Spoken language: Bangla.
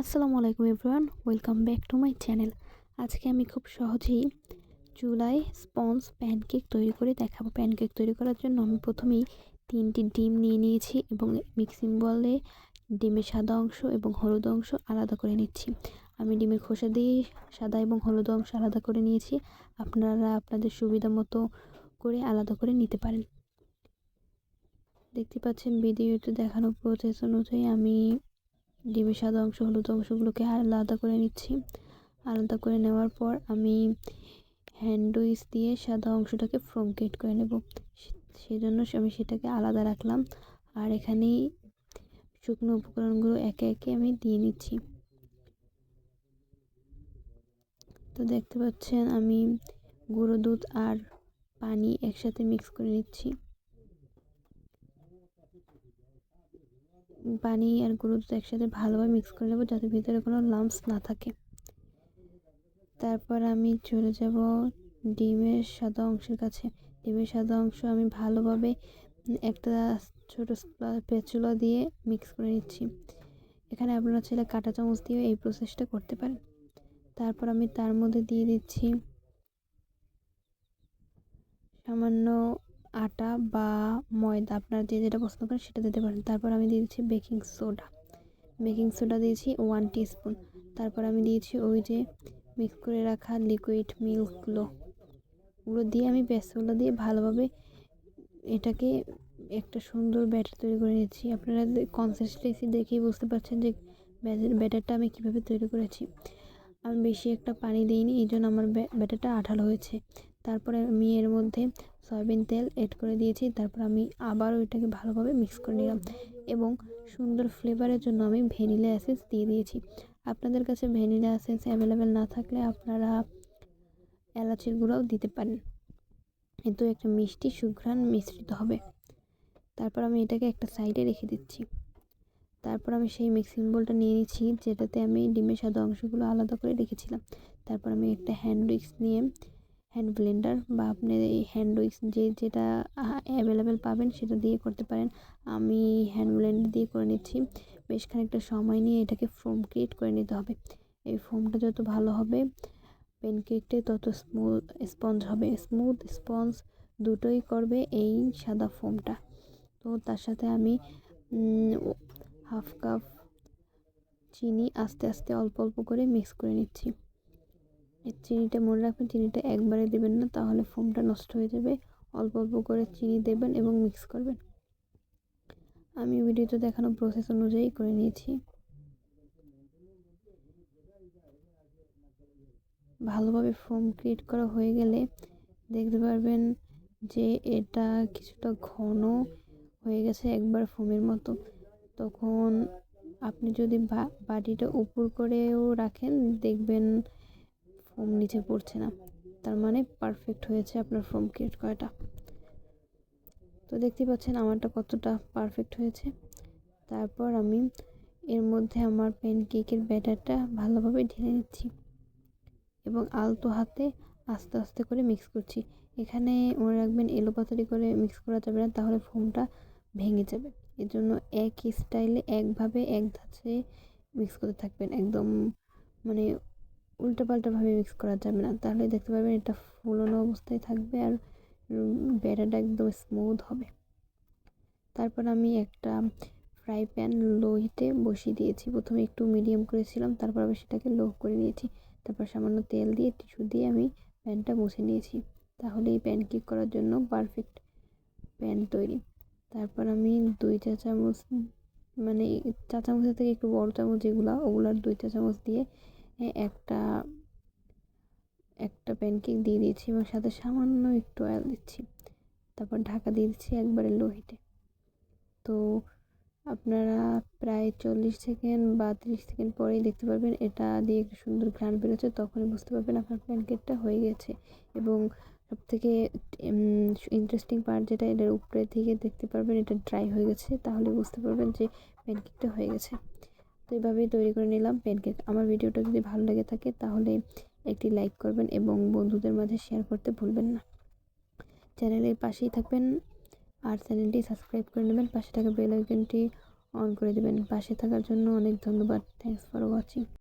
আসসালামু আলাইকুম everyone, welcome back to my channel. আজকে আমি খুব সহজেই চুলায় স্পঞ্জ প্যানকেক তৈরি করে দেখাবো। প্যানকেক তৈরি করার জন্য আমি প্রথমেই তিনটি ডিম নিয়ে নিয়েছি এবং মিক্সিং বলে ডিমের সাদা অংশ এবং হলুদ অংশ আলাদা করে নিচ্ছি। আমি ডিমের খোসা দিয়ে সাদা এবং হলুদ অংশ আলাদা করে নিয়েছি। আপনারা আপনাদের সুবিধা মতো করে আলাদা করে নিতে পারেন। দেখতে পাচ্ছেন, ভিডিওতে দেখানো প্রসেস অনুযায়ী আমি ডিমের সাদা অংশ, হলুদ অংশগুলোকে আলাদা করে নিচ্ছি। আলাদা করে নেওয়ার পর আমি হ্যান্ড উইচ দিয়ে সাদা অংশটাকে কেট করে নেব। সেই জন্য আমি সেটাকে আলাদা রাখলাম। আর এখানেই শুকনো উপকরণগুলো একে একে আমি দিয়ে নিচ্ছি। তো দেখতে পাচ্ছেন আমি গুঁড়ো দুধ আর পানি একসাথে মিক্স করে নিচ্ছি। পানি আর গুঁড়ো দুধ একসাথে ভালোভাবে মিক্স করে নেব যাতে ভিতরে কোনো লাম্পস না থাকে। তারপর আমি চলে যাব ডিমের সাদা অংশের কাছে। ডিমের সাদা অংশ আমি ভালোভাবে একটা ছোটো পেঁচুলা দিয়ে মিক্স করে নিচ্ছি। এখানে আপনারা ছেলে কাঁটা চামচ দিয়ে এই প্রসেসটা করতে পারেন। তারপর আমি তার মধ্যে দিয়ে দিচ্ছি সামান্য আটা বা ময়দা আপনারা যে যেটা পছন্দ করেন সেটা দিতে পারেন। তারপর আমি দিয়েছি বেকিং সোডা। বেকিং সোডা দিয়েছি ওয়ান টিস্পুন তারপর আমি দিয়েছি ওই যে মিক্স করে রাখা লিকুইড মিল্কগুলো ওগুলো দিয়ে আমি পেঁয়াজগুলো দিয়ে ভালোভাবে এটাকে একটা সুন্দর ব্যাটার তৈরি করে নিয়েছি আপনারা কনসিস্টেন্সি দেখেই বুঝতে পারছেন যে ব্যাটারটা আমি কীভাবে তৈরি করেছি। আমি বেশি একটা পানি দিইনি এই জন্য আমার ব্যাটারটা আঠালো হয়েছে। তারপরে আমি এর মধ্যে সয়াবিন তেল এড করে দিয়েছি, তারপর আমি আবার ওইটাকে ভালোভাবে মিক্স করে নিলাম এবং সুন্দর ফ্লেভারের জন্য আমি ভ্যানিলা অ্যাসেন্স দিয়ে দিয়েছি। আপনাদের কাছে ভ্যানিলা অ্যাসেন্স অ্যাভেলেবেল না থাকলে আপনারা এলাচির গুঁড়াও দিতে পারেন। কিন্তু একটা মিষ্টি, সুঘ্রাণ মিশ্রিত হবে। তারপর আমি এটাকে একটা সাইডে রেখে দিচ্ছি। তারপর আমি সেই মিক্সিং বোলটা নিয়ে নিচ্ছি, যেটাতে আমি ডিমের সাদা অংশগুলো আলাদা করে রেখেছিলাম। তারপর আমি একটা হ্যান্ড উইক্স নিয়ে হ্যান্ড ব্লেন্ডার বা আপনি এই হ্যান্ড উইক্স যে যেটা অ্যাভেলেবেল পাবেন সেটা দিয়ে করতে পারেন। আমি হ্যান্ড ব্লেন্ডার দিয়ে করে নিচ্ছি। বেশ খানিকটা সময় নিয়ে এটাকে ফোম ক্রিয়েট করে নিতে হবে। এই ফোমটা যত ভালো হবে প্যানকেকটাই তত স্মুথ স্পঞ্জ হবে। স্মুথ স্পঞ্জ দুটোই করবে এই সাদা ফোমটা তো তার সাথে আমি হাফ কাপ চিনি আস্তে আস্তে অল্প অল্প করে মিক্স করে নিচ্ছি। চিনিটা মনে রাখবেন, চিনিটা একবারে দেবেন না, তাহলে ফোমটা নষ্ট হয়ে যাবে। অল্প অল্প করে চিনি দেবেন এবং মিক্স করবেন। আমি ভিডিওতে দেখানো প্রসেস অনুযায়ী করে নিয়েছি। ভালোভাবে ফোম ক্রিয়েট করা হয়ে গেলে দেখতে পারবেন যে এটা কিছুটা ঘন হয়ে গেছে একবার ফোমের মতো। তখন আপনি যদি বাটিটা উপর করেও রাখেন, দেখবেন ফোম নিচে পড়ছে না। তার মানে পারফেক্ট হয়েছে আপনার ফোম ক্রিয়েট করাটা। তো দেখতে পাচ্ছেন আমারটা কতটা পারফেক্ট হয়েছে। তারপর আমি এর মধ্যে আমার প্যানকেকের ব্যাটারটা ভালোভাবে ঢেলে নিচ্ছি এবং আলতো হাতে আস্তে আস্তে করে মিক্স করছি। এখানে মনে রাখবেন এলো পাতারি করে মিক্স করা যাবে না, তাহলে ফোমটা ভেঙে যাবে। এর জন্য এক স্টাইলে একভাবে এক ধাঁচে মিক্স করতে থাকবেন, একদম মানে উল্টোপাল্টাভাবে মিক্স করা যাবে না। তাহলে দেখতে পারবেন এটা ফুলানো অবস্থায় থাকবে আর ব্যাটারটা একদম স্মুথ হবে। তারপর আমি একটা ফ্রাই প্যান লো হিটে বসিয়ে দিয়েছি। প্রথমে একটু মিডিয়াম করেছিলাম, তারপর আমি সেটাকে লো করে নিয়েছি। তারপর সামান্য তেল দিয়ে টিস্যু দিয়ে আমি প্যানটা মুছে নিয়েছি। তাহলে এই প্যান কেক করার জন্য পারফেক্ট প্যান তৈরি। তারপর আমি দুই চা চামচ মানে চা চামচের থেকে একটু বড় চামচ যেগুলো, ওগুলার দুই চা চামচ দিয়ে একটা একটা প্যানকেক দিয়ে দিয়েছি এবং সাথে সামান্য একটু অয়েল দিচ্ছি। তারপর ঢাকা দিয়ে দিচ্ছি একবারে লো হিটে তো আপনারা প্রায় চল্লিশ সেকেন্ড বা তিরিশ সেকেন্ড পরেই দেখতে পারবেন এটা দিয়ে একটু সুন্দর ঘ্রাণ বেরোচ্ছে, তখনই বুঝতে পারবেন আপনার প্যানকেকটা হয়ে গেছে। এবং সব থেকে ইন্টারেস্টিং পার্ট যেটা, এটার উপরে থেকে দেখতে পারবেন এটা ড্রাই হয়ে গেছে, তাহলে বুঝতে পারবেন যে প্যানকেকটা হয়ে গেছে। তো এইভাবেই তৈরি করে নিলাম প্যানকেক আমার ভিডিওটা যদি ভালো লেগে থাকে তাহলে একটি লাইক করবেন এবং বন্ধুদের মাঝে শেয়ার করতে ভুলবেন না। চ্যানেলের পাশেই থাকবেন আর চ্যানেলটি সাবস্ক্রাইব করে নেবেন। পাশে থাকা বেল আইকনটি অন করে দেবেন। পাশে থাকার জন্য অনেক ধন্যবাদ। Thanks for watching